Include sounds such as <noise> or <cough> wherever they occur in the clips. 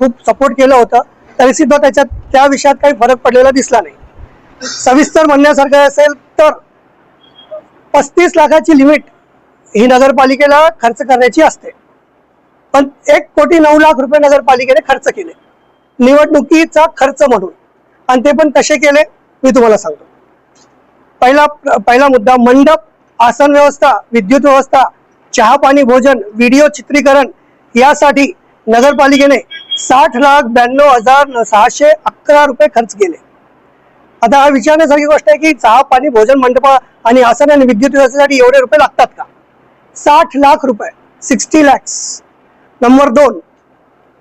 खूप सपोर्ट केलं होतं. तरी सुद्धा त्याच्यात त्या विषयात काही फरक पडलेला दिसला नाही. सविस्तर म्हणण्यासारखं असेल तर पस्तीस लाखाची लिमिट ही नगरपालिकेला खर्च करण्याची असते. पण एक कोटी नऊ लाख रुपये नगरपालिकेने खर्च केले. निवडणुकीचा खर्च म्हणून. आणि ते पण कसे केले मी तुम्हाला सांगतो. पहिला पहिला मुद्दा मंडप आसन व्यवस्था विद्युत व्यवस्था चहा पाणी भोजन व्हिडिओ चित्रीकरण यासाठी नगरपालिकेने साठ लाख ब्याण्णव हजार सहाशे अकरा रुपये खर्च केले. आता हा विचारण्यासारखी गोष्ट आहे की चहा पाणी भोजन मंडप आणि आसन आणि विद्युत व्यवस्थेसाठी एवढे रुपये लागतात का? साठ लाख रुपये सिक्स्टी लॅक्स. नंबर दोन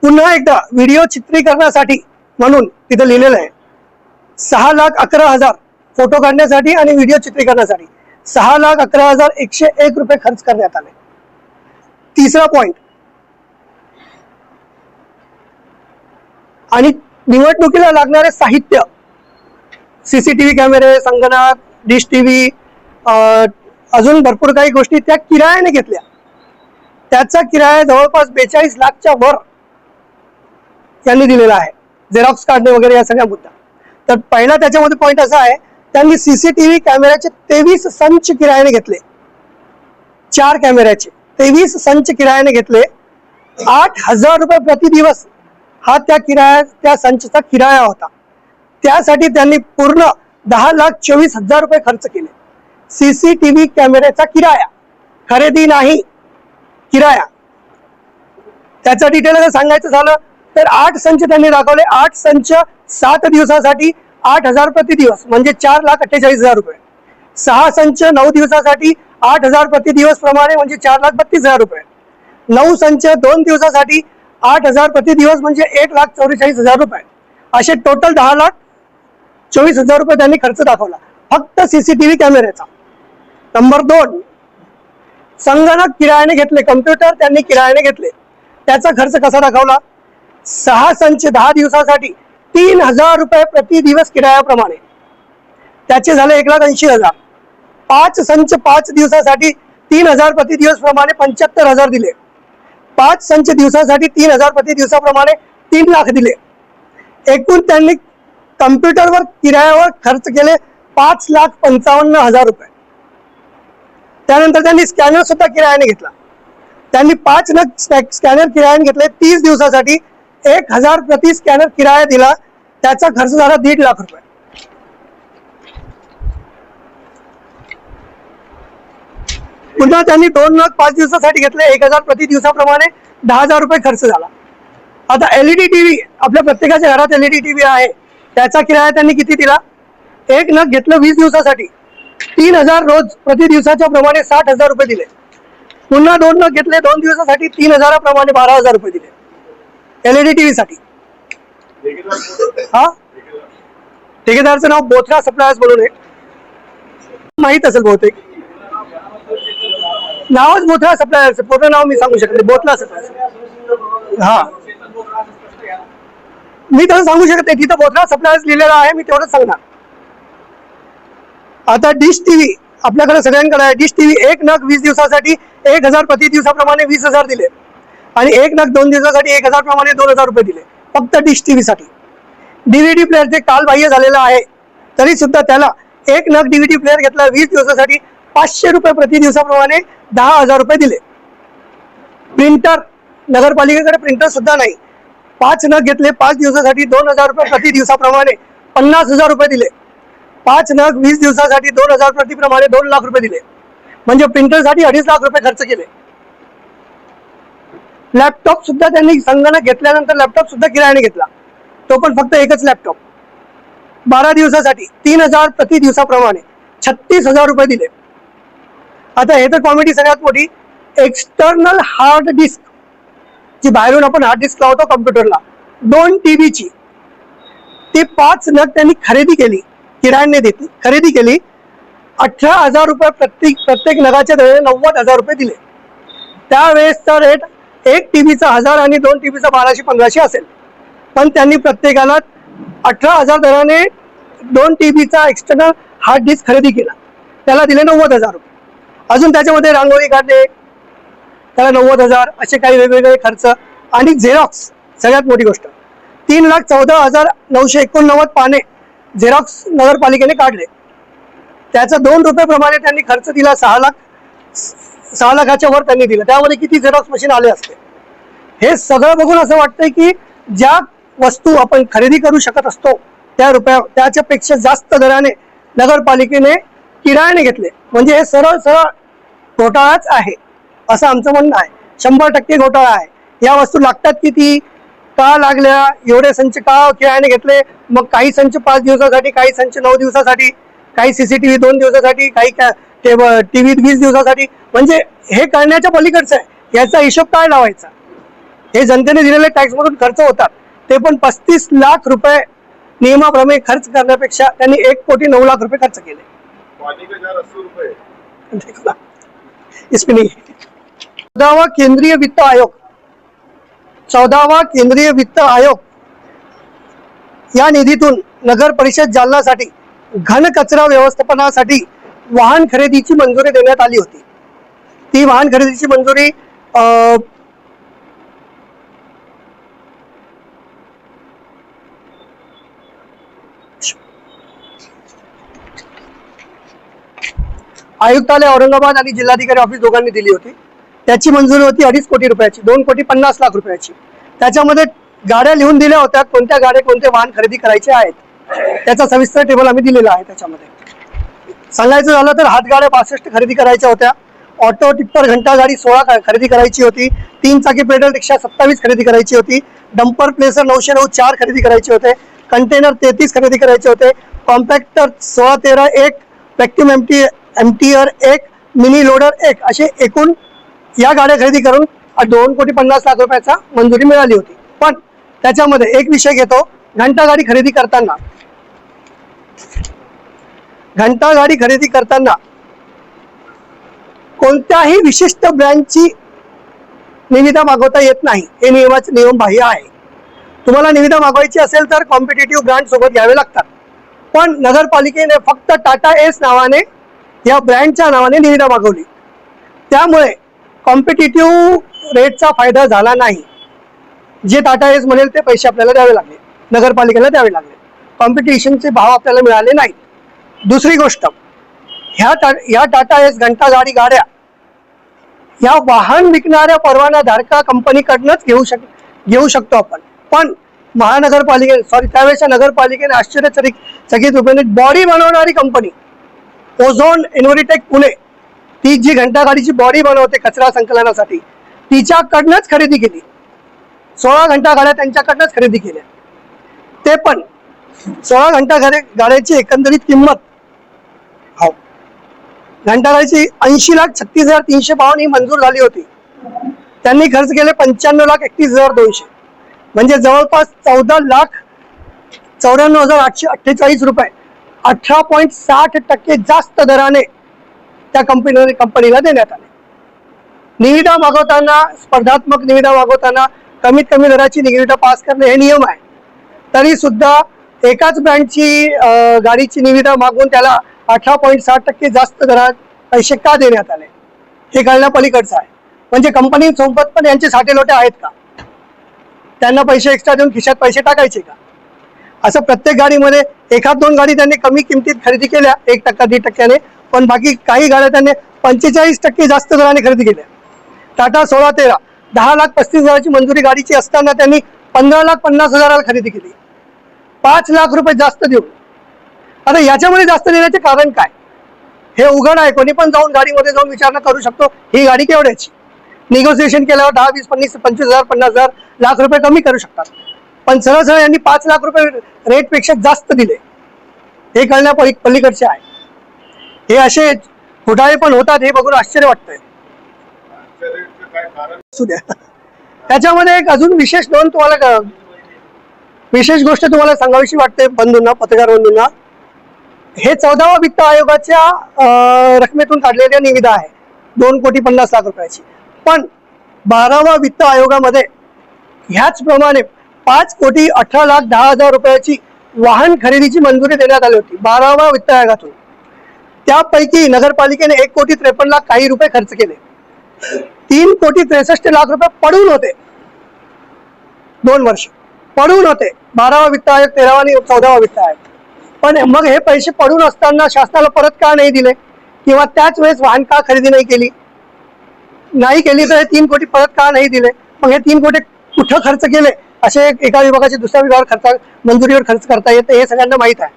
पुन्हा एकदा व्हिडिओ चित्रीकरणासाठी म्हणून तिथं लिहिलेलं आहे. सहा लाख अकरा हजार फोटो काढण्यासाठी आणि व्हिडिओ चित्रीकरणासाठी सहा लाख अकरा हजार एकशे एक रुपये खर्च करण्यात आले. तिसरा पॉइंट आणि निवडणुकीला लागणारे साहित्य सीसीटीव्ही कॅमेरे संगणक डिश टीव्ही अजून भरपूर काही गोष्टी त्या किरायाने घेतल्या. त्याचा किराया जवळपास बेचाळीस लाखच्या वर त्यांनी दिलेला आहे. झेरॉक्स काढणे वगैरे या सगळ्या मुद्दा. तर पहिला त्याच्यामध्ये पॉईंट असा आहे त्यांनी सीसीटीव्ही कॅमेऱ्याचे तेवीस संच किरायाने घेतले. चार कॅमेऱ्याचे तेवीस संच किरायाने घेतले. आठ हजार रुपये प्रति दिवस हा त्या किराया त्या संचचा किराया होता. त्यासाठी त्यांनी पूर्ण दहा लाख चोवीस हजार रुपये खर्च केले. सीसीटीव्ही कॅमेऱ्याचा किराया. खरेदी नाही किराया. त्याचा डिटेल जर सांगायचं झालं तर आठ संच त्यांनी दाखवले. आठ संच सात दिवसासाठी आठ हजार प्रति दिवस म्हणजे चार लाख अठ्ठेचाळीस हजार रुपये. सहा संच नऊ दिवसासाठी आठ हजार प्रति दिवस प्रमाणे म्हणजे चार लाख बत्तीस हजार रुपये. नऊ संच दोन दिवसासाठी आठ हजार प्रति दिवस म्हणजे एक लाख चौवेचाळीस हजार रुपये. असे टोटल दहा लाख चोवीस हजार रुपये त्यांनी खर्च दाखवला. फक्त सीसीटीव्ही कॅमेऱ्याचा. नंबर दोन संगणक किरायाने घेतले कम्प्युटर त्यांनी किरायाने घेतले. त्याचा खर्च कसा दाखवला? सहा संच दहा दिवसासाठी तीन हजार रुपये प्रति दिवस किरायाप्रमाणे. त्याचे झाले एक लाख ऐंशी हजार. पाच संच पाच दिवसासाठी तीन हजार प्रति दिवस प्रमाणे पंच्याहत्तर हजार दिले. पाच संच दिवसासाठी तीन हजार प्रति दिवसाप्रमाणे तीन लाख दिले. एकूण त्यांनी कम्प्युटरवर किरायावर खर्च केले पाच लाख पंचावन्न हजार रुपये. त्यानंतर त्यांनी स्कॅनर सुद्धा किरायाने घेतला. त्यांनी पाच लाख स्कॅनर किरायाने घेतले तीस दिवसासाठी एक हजार प्रति स्कॅनर किराया दिला. त्याचा खर्च झाला दीड लाख रुपये. पुन्हा त्यांनी दोन नग पाच दिवसासाठी घेतले एक हजार प्रति दिवसाप्रमाणे दहा हजार रुपये खर्च झाला. आता एलईडी टीव्ही आपल्या प्रत्येकाच्या घरात एलईडी टीव्ही आहे. त्याचा किराया त्यांनी किती दिला? एक नग घेतलं वीस दिवसासाठी. तीन हजार रोज प्रति दिवसाच्या प्रमाणे साठ हजार रुपये दिले. पुन्हा दोन नग घेतले दोन दिवसासाठी तीन हजाराप्रमाणे बारा हजार रुपये दिले. एलईडी टीव्ही साठी. हा? ठेकेदारचं नाव बोथरा सप्लायर्स म्हणून आहे माहीत असेल बहुतेक. नावच मोठा सप्लायर्स पूर्ण नाव मी सांगू शकते बोथरा सप्लायर हा. मी तसं सांगू शकते की तिथं बोथरा सप्लायर्स लिहिलेला आहे मी तेवढंच सांगणार. आता डिश टीव्ही. आपल्याकडे सगळ्यांकडे आहे. डिश टीव्ही एक नग वीस दिवसासाठी एक हजार प्रति दिवसाप्रमाणे वीस हजार दिले. आणि एक नग दोन दिवसासाठी एक हजार प्रमाणे दोन हजार रुपये दिले. फक्त डिश टीव्ही साठी डीव्हीडी प्लेअर जे कालबाह्य झालेला आहे तरी सुद्धा त्याला एक नग डीव्हीडी प्लेअर घेतला वीस दिवसासाठी पाचशे रुपये प्रति दिवसाप्रमाणे दहा हजार रुपये दिले. प्रिंटर नगरपालिकेकडे प्रिंटर सुद्धा नाही. पाच नग घेतले पाच दिवसासाठी दोन हजार रुपये प्रति दिवसाप्रमाणे पन्नास हजार रुपये दिले. पाच नग वीस दिवसासाठी दोन हजार प्रतिप्रमाणे दोन लाख रुपये दिले. म्हणजे प्रिंटरसाठी अडीच लाख रुपये खर्च केले. लॅपटॉप सुद्धा त्यांनी संगणक घेतल्यानंतर लॅपटॉप सुद्धा किरायाने घेतला. तो पण फक्त एकच लॅपटॉप. बारा दिवसासाठी तीन हजार प्रति दिवसाप्रमाणे छत्तीस हजार रुपये दिले. आता हे तर कॉमेडी सगळ्यात मोठी एक्सटर्नल हार्ड डिस्क जी बाहेरून आपण हार्ड डिस्क लावतो कम्प्युटरला दोन टीबीची ती पाच नग त्यांनी खरेदी केली किरायाने देती खरेदी केली. अठरा हजार रुपये प्रत्येक प्रत्येक नगाच्या दराने नव्वद हजार रुपये दिले. त्यावेळेसचा रेट एक टीबीचा हजार आणि दोन टीबीचा बाराशे पंधराशे असेल. पण त्यांनी प्रत्येकाला अठरा हजार दराने दोन टीबीचा एक्सटर्नल हार्ड डिस्क खरेदी केला. त्याला दिले नव्वद हजार रुपये. अजून त्याच्यामध्ये रांगोळी काढणे त्याला नव्वद हजार असे काही वेगवेगळे खर्च. आणि झेरॉक्स सगळ्यात मोठी गोष्ट. तीन लाख चौदा हजार नऊशे एकोणनव्वद पाने झेरॉक्स नगरपालिकेने काढले. त्याचा दोन रुपयाप्रमाणे त्यांनी खर्च दिला सहा लाख सहा लाखाच्या वर त्यांनी दिलं. त्यामध्ये किती झेरॉक्स मशीन आले असते? हे सगळं बघून असं वाटतंय की ज्या वस्तू आपण खरेदी करू शकत असतो त्या रुपया त्याच्यापेक्षा जास्त दराने नगरपालिकेने किरायाने घेतले. म्हणजे हे सरळ सरळ घोटाळाच आहे. असं आमचं म्हणणं आहे. शंभर टक्के घोटाळा आहे. या वस्तू लागतात किती? का लागल्या? एवढे संच का किरायाने घेतले? मग काही संच पाच दिवसासाठी काही संच नऊ दिवसासाठी काही सीसीटीव्ही दोन दिवसासाठी काही टीव्ही वीस दिवसासाठी. म्हणजे हे करण्याच्या पलीकडचं आहे. याचा हिशोब काय लावायचा? हे जनतेने दिलेले टॅक्स मधून खर्च होतात. ते पण पस्तीस लाख रुपये नियमाप्रमाणे खर्च करण्यापेक्षा त्यांनी एक कोटी नऊ लाख रुपये खर्च केले. <laughs> इसमें नहीं। चौदावा केंद्रीय वित्त आयोग। चौदावा केंद्रीय वित्त आयोग या निधीतून नगर परिषद जालनासाठी घन कचरा व्यवस्थापनासाठी वाहन खरेदीची मंजुरी देण्यात आली होती. ती वाहन खरेदीची मंजुरी आयुक्तालय औरंगाबाद आणि जिल्हाधिकारी ऑफिस दोघांनी दिली होती. त्याची मंजुरी होती अडीच कोटी रुपयाची दोन कोटी पन्नास लाख रुपयाची. त्याच्यामध्ये गाड्या लिहून दिल्या होत्या कोणत्या गाड्या कोणते वाहन खरेदी करायचे आहेत. त्याचा सविस्तर टेबल आम्ही दिलेला आहे त्याच्यामध्ये. सांगायचं झालं तर हातगाड्या बासष्ट खरेदी करायच्या होत्या. ऑटो टिप्पर घंटा गाडी सोळा खरेदी करायची होती. तीन चाकी पेडल रिक्षा सत्तावीस खरेदी करायची होती. डंपर प्लेसर नऊशे नऊ चार खरेदी करायचे होते. कंटेनर तेहतीस खरेदी करायचे होते. कॉम्पॅक्टर सोळा तेरा एक व्हॅक्युम एमटी एमटीआर एक मिनी लोडर एक असे एकूण या गाड्या खरेदी करून दोन कोटी पन्नास लाख रुपयाचा मंजुरी मिळाली होती. पण त्याच्यामध्ये एक विषय घेतो घंटा गाडी खरेदी करताना. घंटा गाडी खरेदी करताना कोणत्याही विशिष्ट ब्रँडची निविदा मागवता येत नाही. हे नियमाचे नियम बाह्य आहे. तुम्हाला निविदा मागवायची असेल तर कॉम्पिटेटिव्ह ब्रँड सोबत घ्यावे लागतात. पण नगरपालिकेने फक्त टाटा एस नावाने या ब्रँडच्या नावाने निविदा मागवली. त्यामुळे कॉम्पिटेटिव्ह रेटचा फायदा झाला नाही. जे टाटा एस म्हणेल ते पैसे आपल्याला द्यावे लागले. नगरपालिकेला द्यावे लागले. कॉम्पिटिशनचे भाव आपल्याला मिळाले नाहीत. दुसरी गोष्ट ह्या टा ह्या टाटा एस घंटा गाडी गाड्या या वाहन विकणाऱ्या परवाना धारका कंपनीकडनंच घेऊ शक घेऊ शकतो आपण. पण महानगरपालिके सॉरी त्यावेळेच्या नगरपालिकेने आश्चर्यचकित चकित रूपाने बॉडी बनवणारी कंपनी ओझोन इन्व्हरिटेक पुणे ती जी घंटागाडीची बॉडी बनवते कचरा संकलनासाठी तिच्याकडनंच खरेदी केली. सोळा घंटा गाड्या त्यांच्याकडनंच खरेदी केल्या. ते पण सोळा घंटा गाड्या गाड्याची एकंदरीत किंमत हो घंटागाडीची ऐंशी लाख छत्तीस हजार तीनशे बावन्न ही मंजूर झाली होती. त्यांनी खर्च केले पंच्याण्णव लाख एकतीस हजार दोनशे. म्हणजे जवळपास चौदा लाख चौऱ्याण्णव हजार आठशे अठ्ठेचाळीस रुपये. अठरा पॉईंट साठ टक्के जास्त दराने त्या कंपनीने कंपनीला देण्यात आले. निविदा मागवताना स्पर्धात्मक निविदा मागवताना कमीत कमी दराची निविदा पास करणे हे नियम आहे. तरी सुद्धा एकाच ब्रँडची गाडीची निविदा मागून त्याला अठरा पॉईंट साठ टक्के जास्त दरात पैसे का देण्यात आले? हे कळण्यापलीकडचं आहे. म्हणजे कंपनी सोबत पण यांचे साठे लोटे आहेत का? त्यांना पैसे एक्स्ट्रा देऊन खिशात पैसे टाकायचे का? असं प्रत्येक गाडीमध्ये एखाद दोन गाडी त्यांनी कमी किमतीत खरेदी केल्या एक टक्का दीड टक्क्याने पण बाकी काही गाड्या त्यांनी पंचेचाळीस टक्के जास्त दराने खरेदी केल्या. टाटा सोळा तेरा दहा लाख पस्तीस हजाराची मंजुरी गाडीची असताना त्यांनी पंधरा लाख पन्नास हजाराला खरेदी केली. पाच लाख रुपये जास्त देऊन. आता याच्यामध्ये जास्त देण्याचे कारण काय? हे उघड आहे कोणी पण जाऊन गाडीमध्ये जाऊन विचारणा करू शकतो ही गाडी केवढ्याची? निगोसिएशन केल्यावर दहा वीस पन्नीस पंचवीस हजार पन्नास हजार लाख रुपये कमी करू शकतात. पण सरळ सरळ यांनी पाच लाख रुपये रेटपेक्षा जास्त दिले. हे कळण्या पली पलीकडचे आहे. हे असे घोटाळे पण होतात हे बघून आश्चर्य वाटतंय. असू द्या त्याच्यामध्ये एक अजून विशेष नोंद तुम्हाला क- विशेष गोष्ट तुम्हाला सांगावीशी वाटते बंधूंना पत्रकार बंधूंना. हे चौदावा वित्त आयोगाच्या रकमेतून काढलेल्या निविदा आहे. दोन कोटी पन्नास लाख रुपयाची. पण बारावा वित्त आयोगामध्ये ह्याच प्रमाणे पाच कोटी अठरा लाख दहा हजार रुपयाची वाहन खरेदीची मंजुरी देण्यात आली होती बारावा वित्त आयोगातून. त्यापैकी नगरपालिकेने एक कोटी त्रेपन्न लाख काही रुपये खर्च केले. तीन कोटी त्रेसष्ट लाख रुपये पडून होते. दोन वर्ष पडून होते. बारावा वित्त आयोग तेरावा आणि चौदावा वित्त आयोग. पण मग हे पैसे पडून असताना शासनाला परत का नाही दिले? किंवा त्याच वेळेस वाहन का खरेदी नाही केली? नाही केली तर हे तीन कोटी परत का नाही दिले? मग हे तीन कोटी कुठं खर्च केले? असे एका विभागाचे दुसऱ्या विभागावर खर्च मंजुरीवर खर्च करता येते हे सगळ्यांना माहीत आहे.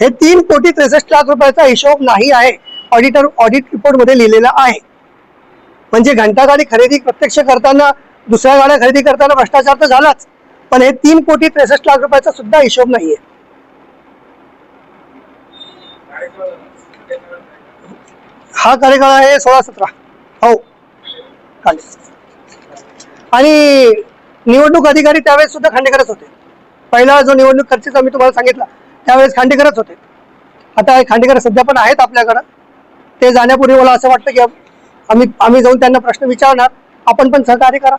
हे तीन कोटी त्रेसष्ट लाख रुपयाचा हिशोब नाही आहे. ऑडिटर ऑडिट रिपोर्टमध्ये लिहिलेला आहे. म्हणजे घंटा गाडी खरेदी प्रत्यक्ष करताना दुसऱ्या गाड्या खरेदी करताना भ्रष्टाचार तर झालाच. पण हे तीन कोटी त्रेसष्ट लाख रुपयाचा सुद्धा हिशोब नाहीये हा कार्यकाळ आहे सोळा सतरा. हो. चालेल. आणि निवडणूक अधिकारी त्यावेळेस सुद्धा खांडेकरच होते. पहिला जो निवडणूक खर्चचा मी तुम्हाला सांगितला त्यावेळेस खांडेकरच होते. आता हे खांडेकर सध्या पण आहेत आपल्याकडं. ते जाण्यापूर्वी मला असं वाटतं की आम्ही आम्ही जाऊन त्यांना प्रश्न विचारणार. आपण पण सहकार्य करा.